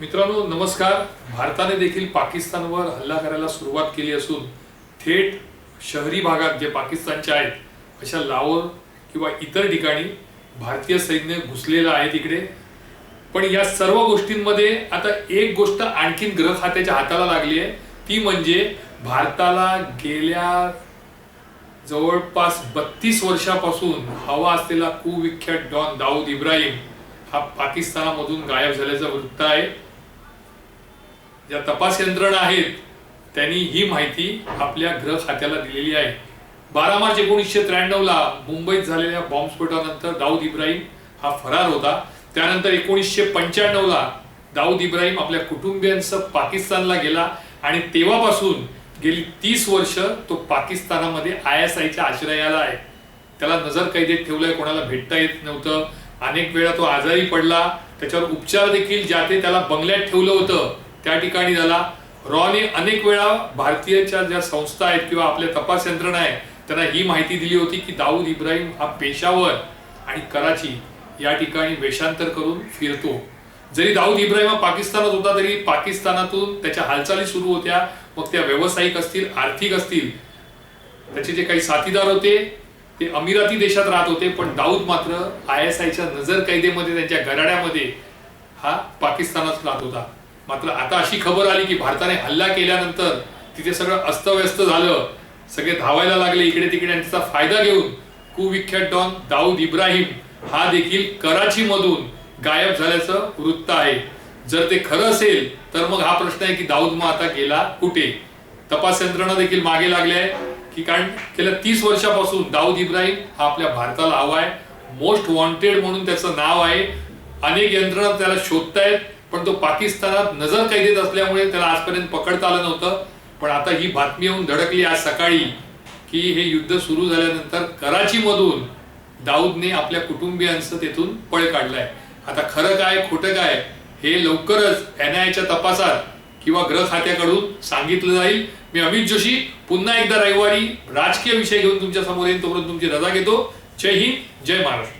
मित्रांनो नमस्कार. भारताने देखील पाकिस्तानवर हल्ला करायला सुरुवात केली असून थेट शहरी भागात जे पाकिस्तानचे आहेत अशा लाहोर किंवा इतर ठिकाणी भारतीय सैन्य घुसलेलं आहे तिकडे. पण या सर्व गोष्टींमध्ये आता एक गोष्ट आणखीन ग्रह खात्याच्या हाताला लागली आहे. ती म्हणजे भारताला गेल्या जवळपास बत्तीस वर्षापासून हवा असलेला कुविख्यात डॉन दाऊद इब्राहिम हा पाकिस्तानामधून गायब झाल्याचं वृत्त आहे. ज्या तपास यंत्रणा आहेत त्यांनी ही माहिती आपल्या ग्रह खात्याला दिलेली आहे. बारा मार्च एकोणीसशे त्र्याण्णव ला मुंबईत झालेल्या बॉम्बस्फोटानंतर दाऊद इब्राहिम हा फरार होता. त्यानंतर एकोणीसशे पंच्याण्णव ला दाऊद इब्राहिम आपल्या कुटुंबियांसह पाकिस्तानला गेला आणि तेव्हापासून गेली तीस वर्ष तो पाकिस्तानामध्ये आय एस आयच्या आश्रयाला आहे. त्याला नजर कैदेत ठेवलंय कोणाला भेटता येत नव्हतं. अनेक वेळा तो आजारी पडला. त्याच्यावर उपचार देखील ज्या ते त्याला बंगल्यात ठेवलं होतं त्या ठिकाणी झाला. रॉने अनेक वेळा भारतीयच्या ज्या संस्था आहेत किंवा आपल्या तपास यंत्रणा आहे त्यांना ही माहिती दिली होती की दाऊद इब्राहिम हा पेशावर आणि कराची या ठिकाणी वेषांतर करून फिरतो. जरी दाऊद इब्राहिम हा पाकिस्तानात होता तरी पाकिस्तानातून त्याच्या हालचाली सुरू होत्या. मग त्या व्यावसायिक असतील आर्थिक असतील त्याचे जे काही साथीदार होते ते अमिराती देशात राहत होते पण दाऊद मात्र आय एस आयच्या नजर कैदेमध्ये त्यांच्या घराड्यामध्ये हा पाकिस्तानात राहत होता. मात्र आता अशी खबर आली की भारताने हल्ला केल्यानंतर तिथे सगळं अस्तव्यस्त झालं. सगळे धावायला लागले इकडे तिकडे आणि त्याचा फायदा घेऊन कुविख्यात डॉन दाऊद इब्राहिम हा देखील कराची मधून गायब झाल्याचं वृत्त आहे. जर ते खरं असेल तर मग हा प्रश्न आहे की दाऊद मग आता गेला कुठे? तपास यंत्रणा देखील मागे लागले आहे की कारण गेल्या तीस वर्षापासून दाऊद इब्राहिम हा आपल्या भारताला हवा आहे. मोस्ट वॉन्टेड म्हणून त्याचं नाव आहे. अनेक यंत्रणा त्याला शोधतायत. पण तो पाकिस्तानात नजर कैदेत असल्यामुळे त्याला आजपर्यंत पकडता आलं नव्हतं. पण आता ही बातमी येऊन धडकली आज सकाळी की हे युद्ध सुरू झाल्यानंतर कराची मधून दाऊदने आपल्या कुटुंबियांचं तेथून पळ काढलाय. आता खरं काय खोटं काय हे लवकरच एन आयच्या तपासात किंवा ग्रह खात्याकडून सांगितलं जाईल. मी अमित जोशी पुन्हा एकदा रविवारी राजकीय विषय घेऊन तुमच्यासमोर येईन तोपर्यंत तुमची रजा घेतो. जय हिंद जय महाराष्ट्र.